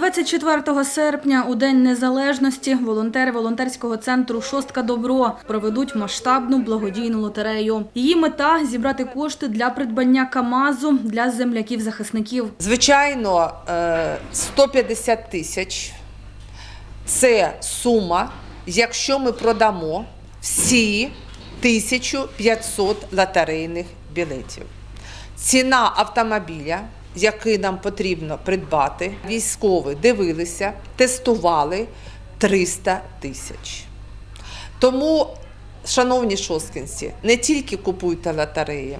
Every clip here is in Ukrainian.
24 серпня, у День Незалежності, волонтери волонтерського центру Шостка Добро проведуть масштабну благодійну лотерею. Її мета зібрати кошти для придбання КАМАЗу для земляків-захисників. Звичайно, е, 150 тисяч це сума, якщо ми продамо всі 1500 лотерейних білетів. Ціна автомобіля, який нам потрібно придбати, військові дивилися, тестували 300 тисяч. Тому, шановні шосткинці, не тільки купуйте лотереї,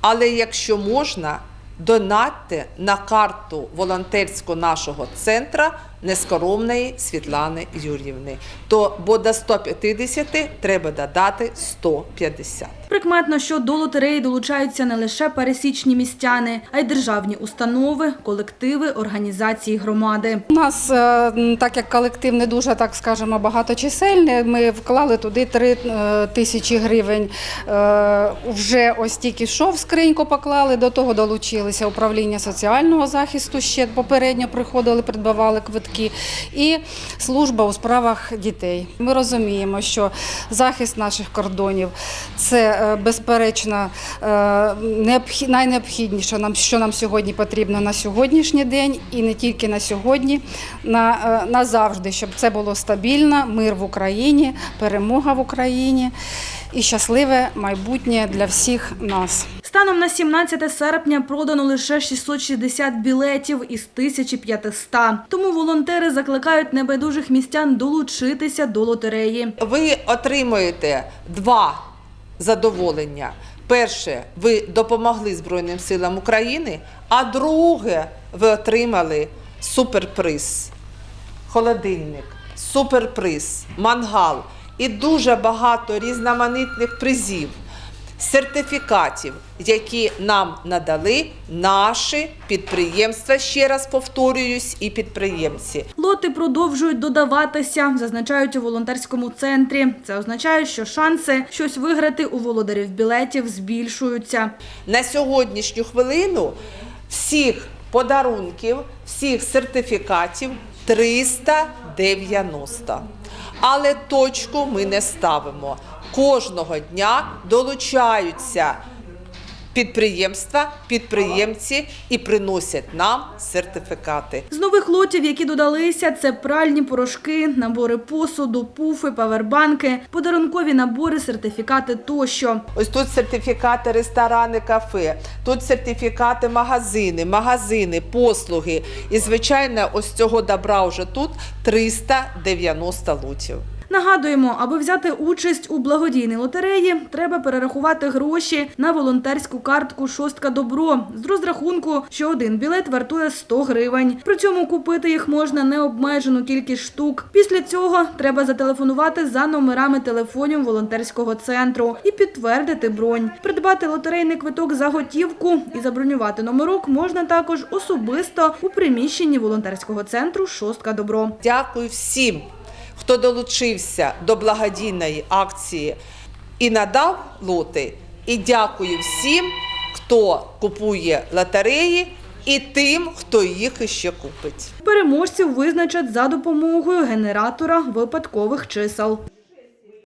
але якщо можна, донатьте на карту волонтерського нашого центру нескоромної Світлани Юр'ївни. То бо до 150 треба додати 150. Прикметно, що до лотереї долучаються не лише пересічні містяни, а й державні установи, колективи, організації громади. У нас, е, так як колектив не дуже, так скажемо, багаточисельний, ми вклали туди 3 е, тисячі гривень. Е, Вже ось тільки що в скриньку поклали, до того долучилися управління соціального захисту, ще попередньо приходили, придбавали квитки, і служба у справах дітей. Ми розуміємо, що захист наших кордонів це е, безперечно е, найнеобхідніше, нам, що нам сьогодні потрібно на сьогоднішній день, і не тільки на сьогодні, на, е, назавжди, щоб це було стабільно, мир в Україні, перемога в Україні і щасливе майбутнє для всіх нас. Станом на 17 серпня продано лише 660 білетів із 1500. Тому волонтери закликають небайдужих містян долучитися до лотереї. Ви отримуєте два задоволення. Перше, ви допомогли Збройним силам України, а друге, ви отримали суперприз, холодильник, суперприз, мангал і дуже багато різноманітних призів, сертифікатів, які нам надали наші підприємства. Ще раз повторююсь, і підприємці. Лоти продовжують додаватися, зазначають у волонтерському центрі. Це означає, що шанси щось виграти у володарів білетів збільшуються. На сьогоднішню хвилину всіх подарунків, всіх сертифікатів 390. Але точку ми не ставимо. Кожного дня долучаються підприємства, підприємці і приносять нам сертифікати. З нових лотів, які додалися, це пральні порошки, набори посуду, пуфи, павербанки, подарункові набори, сертифікати тощо. Ось тут сертифікати ресторани, кафе, тут сертифікати магазини, магазини, послуги. І, звичайно, ось цього добра вже тут 390 лутів. Нагадуємо, аби взяти участь у благодійній лотереї, треба перерахувати гроші на волонтерську картку Шостка Добро з розрахунку, що один білет вартує 100 гривень. При цьому купити їх можна необмежену кількість штук. Після цього треба зателефонувати за номерами телефонів волонтерського центру і підтвердити бронь. Придбати лотерейний квиток за готівку і забронювати номерок можна також особисто у приміщенні волонтерського центру Шостка Добро. Дякую всім, хто долучився до благодійної акції і надав лоти. І дякую всім, хто купує лотереї, і тим, хто їх іще купить. Переможців визначать за допомогою генератора випадкових чисел.